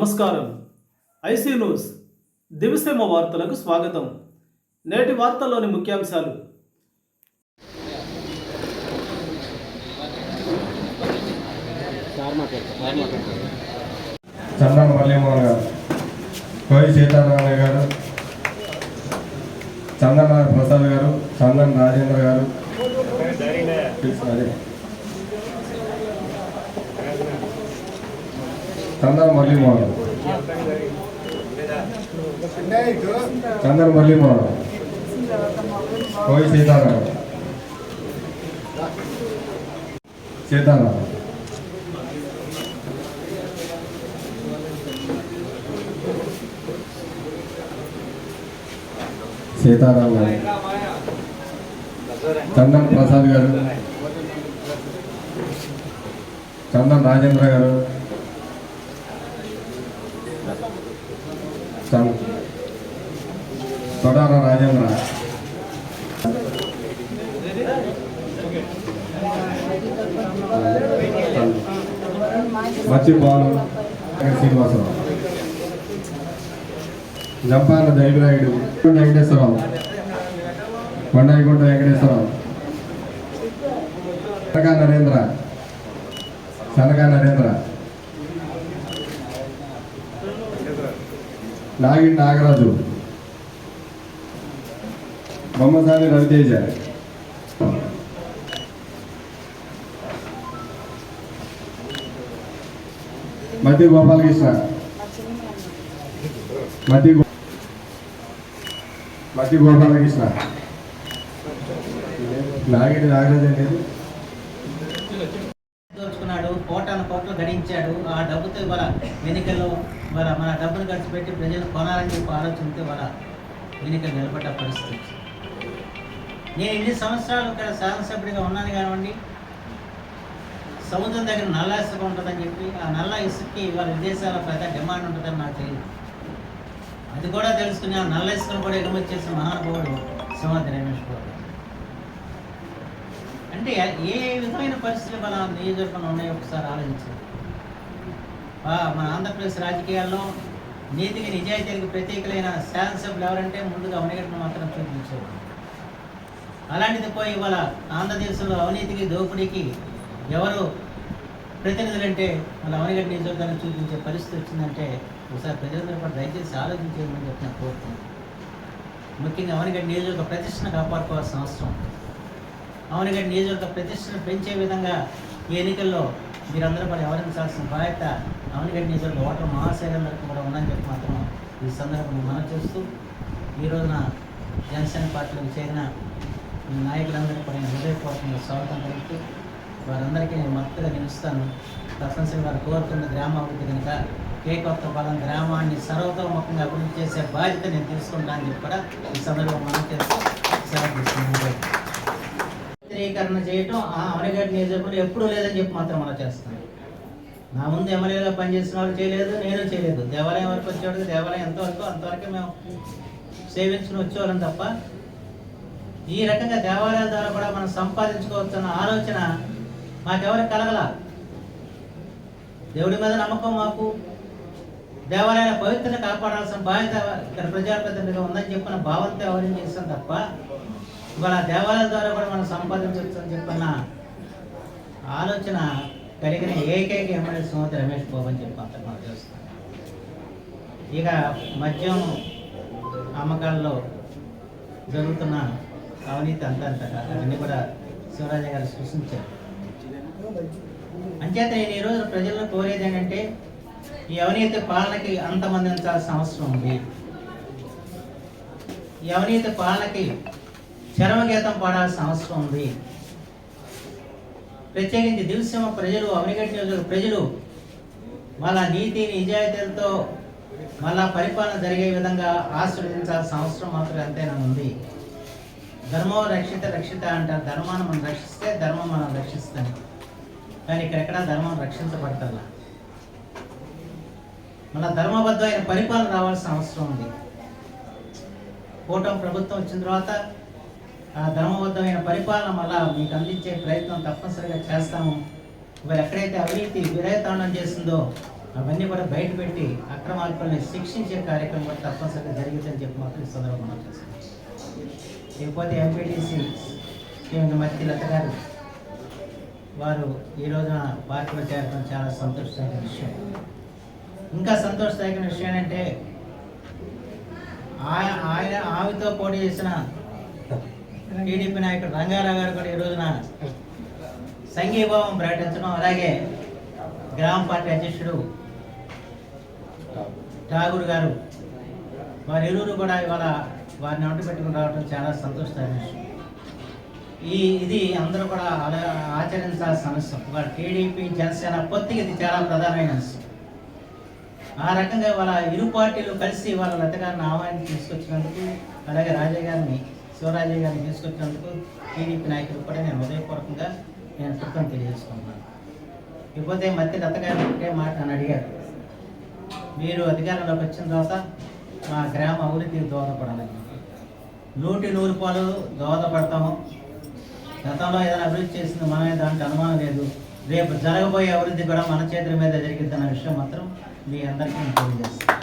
నమస్కారం. IC news. దివిసేమ వార్తలకు స్వాగతం. నేటి వార్తల్లోని ముఖ్యాంశాలు. చందన మల్లిమోహన్ గారు కోయి సీతారామయ్య గారు చందన ప్రసాద్ గారు చందన్ రాజేంద్ర గారు. అదే. చందన మల్లిమోహన్ చందన మల్లిమోహన్ కోయి సీతారామ సీతారామ సీతారామ గారు. చందన్ ప్రసాద్ గారు. చందన్ రాజేంద్ర గారు. తొడార రాజేంద్ర. మచ్చి శ్రీనివాసరావు. జంపాల దైవరాయుడు వెంకటేశ్వరరావు. కొండైగుంట వెంకటేశ్వరరావు. సనకా నరేంద్ర. సనకా నరేంద్ర. నాగిడి నాగరాజు. బొమ్మసాని రవితేజ. మతి గోపాలకృష్ణ. మతి గో- గోపాలకృష్ణ. నాగిడి నాగరాజు అండి దోచుకున్నాడు కోటాను కోట్లు గడించాడు. ఆ డబ్బుతో ఇవాళ ఎన్నికల్లో ఇవాళ మన డబ్బులు ఖర్చు పెట్టి ప్రజలు కొనాలని చెప్పి ఆలోచనతో ఇవాళ ఎన్నికలు నిలబడ్డ పరిస్థితి. నేను ఇన్ని సంవత్సరాలు ఇక్కడ శాసనసభ్యుడిగా ఉన్నాను కానివ్వండి సముద్రం దగ్గర నల్ల ఇసుక ఉంటుందని చెప్పి ఆ నల్ల ఇసుకకి ఇవాళ విదేశాల పెద్ద డిమాండ్ ఉంటుందని నాకు తెలియదు. అది కూడా తెలుసుకుని ఆ నల్ల ఇసుకను కూడా ఎగుమతి చేసిన మహానుభావుడు సింహాద్రి రమేష్ బాబు అంటే ఏ విధమైన పరిస్థితులు మన నియోజకవర్గంలో ఉన్నాయో ఒకసారి ఆలోచించండి. మన ఆంధ్రప్రదేశ్ రాజకీయాల్లో నీతికి నిజాయితీకి ప్రతీకలైన శాసనసభ్యులు ఎవరంటే ముందుగా అవనిగడ్డను మాత్రం చూపించారు. అలాంటిది పోయి ఇవాళ ఆంధ్రదేశంలో అవినీతికి దోపిడీకి ఎవరు ప్రతినిధులంటే వాళ్ళ అవనిగడ్డ నియోజకవర్గాన్ని చూపించే పరిస్థితి వచ్చిందంటే ఒకసారి ప్రజలందరూ కూడా దయచేసి ఆలోచించేయమని చెప్పి నేను కోరుతున్నాను. ముఖ్యంగా అవనిగడ్డ నియోజకవర్గ ప్రతిష్టను కాపాడుకోవాల్సిన అవసరం ఉంది. అవనిగడ్డ నియోజకవర్గ ప్రతిష్టను పెంచే విధంగా ఈ ఎన్నికల్లో మీరందరూ కూడా వ్యవహరించాల్సిన బాధ్యత అవనిగడ్డ నియోజకవర్గ ఓటర్ మహాశైలందరికీ కూడా ఉందని చెప్పి మాత్రం ఈ సందర్భంగా మనం చేస్తూ ఈ రోజున జనసేన పార్టీలకు చేరిన నాయకులందరికీ కూడా హృదయపూర్వకంగా స్వాగతం కలుగుతూ వారందరికీ నేను మద్దతుగా నిలుస్తాను. తప్పనిసరిగా వారు కోరుతున్న గ్రామాభివృద్ధి కనుక కే కొత్త బలం గ్రామాన్ని సర్వతోముఖంగా అభివృద్ధి చేసే బాధ్యత నేను తీసుకుంటానని చెప్పి కూడా ఈ సందర్భంగా మనం చేస్తూ సెలవు తీసుకున్నాను చిత్రీకరణ చేయటం ఆ అవనగడ్డ నియోజకవర్గంలో ఎప్పుడూ లేదని చెప్పి మాత్రం మనం చేస్తాం. నా ముందు ఎమ్మెల్యేగా పనిచేసిన వాళ్ళు చేయలేదు నేను చేయలేదు. దేవాలయం వరకు వచ్చేవాడికి దేవాలయం ఎంతవరకు అంతవరకు మేము సేవించుకుని వచ్చేవాళ్ళం తప్ప ఈ రకంగా దేవాలయాల ద్వారా కూడా మనం సంపాదించుకోవచ్చు అన్న ఆలోచన మాకెవరికి కలగల. దేవుడి మీద నమ్మకం మాకు. దేవాలయాల పవిత్రత కాపాడాల్సిన బాధ్యత ఇక్కడ ప్రజాప్రతినిధిగా ఉందని చెప్పిన భావంతో ఎవరిని చేస్తాం తప్ప ఇవాళ దేవాలయాల ద్వారా కూడా మనం సంపాదించవచ్చు అని చెప్పన్న ఆలోచన కలిగిన ఏకైక ఎమ్మెల్యే సుమతి రమేష్ బాబు అని చెప్పి అతను మనం చేస్తాం ఇక మద్యం అమ్మకాల్లో జరుగుతున్న అవినీతి అంత అంత కాదు అవన్నీ కూడా శివరాజ గారు సృష్టించారు. అంచేత నేను ఈరోజు ప్రజలను కోరేది ఏంటంటే ఈ అవినీతి పాలనకి అంతమందించాల్సిన అవసరం ఉంది. ఈ అవినీతి పాలనకి చరమగీతం పాడాల్సిన అవసరం ఉంది. ప్రత్యేకించి దివసీమ ప్రజలు అవినగడ్డ ప్రజలు వాళ్ళ నీతి నిజాయితీలతో మళ్ళా పరిపాలన జరిగే విధంగా ఆశీర్వదించాల్సిన అవసరం మాత్రం ఎంతైనా ఉంది. ధర్మం రక్షిత రక్షిత అంటారు ధర్మాన్ని మనం రక్షిస్తే ధర్మం మనం రక్షిస్తాం కానీ ఇక్కడెక్కడ ధర్మం రక్షించబడతల్లా. మళ్ళా ధర్మబద్ధమైన పరిపాలన రావాల్సిన అవసరం ఉంది. కూటమి ప్రభుత్వం వచ్చిన తర్వాత ధర్మబద్ధమైన పరిపాలన మళ్ళా మీకు అందించే ప్రయత్నం తప్పనిసరిగా చేస్తాము. మరి ఎక్కడైతే అవినీతి విరయతాండం చేసిందో అవన్నీ కూడా బయట పెట్టి అక్రమార్కుల్ని శిక్షించే కార్యక్రమం కూడా తప్పనిసరిగా జరుగుతుందని చెప్పి మాత్రం ఈ సందర్భంగా మనం చేస్తాం ఇకపోతే ఎంపీటీసీ మత్తి లత గారు వారు ఈ రోజున పార్టీలో చేరడం చాలా సంతోషదాయక విషయం. ఇంకా సంతోషదాయక విషయం ఏంటంటే ఆయన ఆయన ఆమెతో పోటీ చేసిన టీడీపీ నాయకుడు రంగారావు గారు కూడా ఈ రోజున సంఘీభావం ప్రకటించడం అలాగే గ్రామ పార్టీ అధ్యక్షుడు ఠాగూర్ గారు వారి ఇరువురు కూడా ఇవాళ వారిని అంటు పెట్టుకుని రావడం చాలా సంతోషకరమైన విషయం. ఈ ఇది అందరూ కూడా అలా ఆచరించాల్సిన అంశం వాళ్ళ టీడీపీ జనసేన పొత్తికి ఇది చాలా ప్రధానమైన అంశం. ఆ రకంగా వాళ్ళ ఇరు పార్టీలు కలిసి వాళ్ళ లత గారిని ఆహ్వానం తీసుకొచ్చినందుకు అలాగే రాజా గారిని శివరాజయ్య గారిని తీసుకొచ్చినందుకు టీడీపీ నాయకులు కూడా నేను హృదయపూర్వకంగా నేను కృతం తెలియజేసుకుంటున్నాను. ఇకపోతే మధ్య లత గారు ఒకటే మాట అని అడిగారు. మీరు అధికారంలోకి వచ్చిన తర్వాత మా గ్రామ అభివృద్ధికి దోహదపడాలని. నూటి నూరు పాలు దోహదపడతాము. గతంలో ఏదైనా అభివృద్ధి చేసింది మనమే దాంట్లో అనుమానం లేదు. రేపు జరగబోయే అభివృద్ధి కూడా మన చేతుల మీద జరిగిద్దన్న విషయం మాత్రం మీ అందరికీ నేను తెలియజేస్తాను.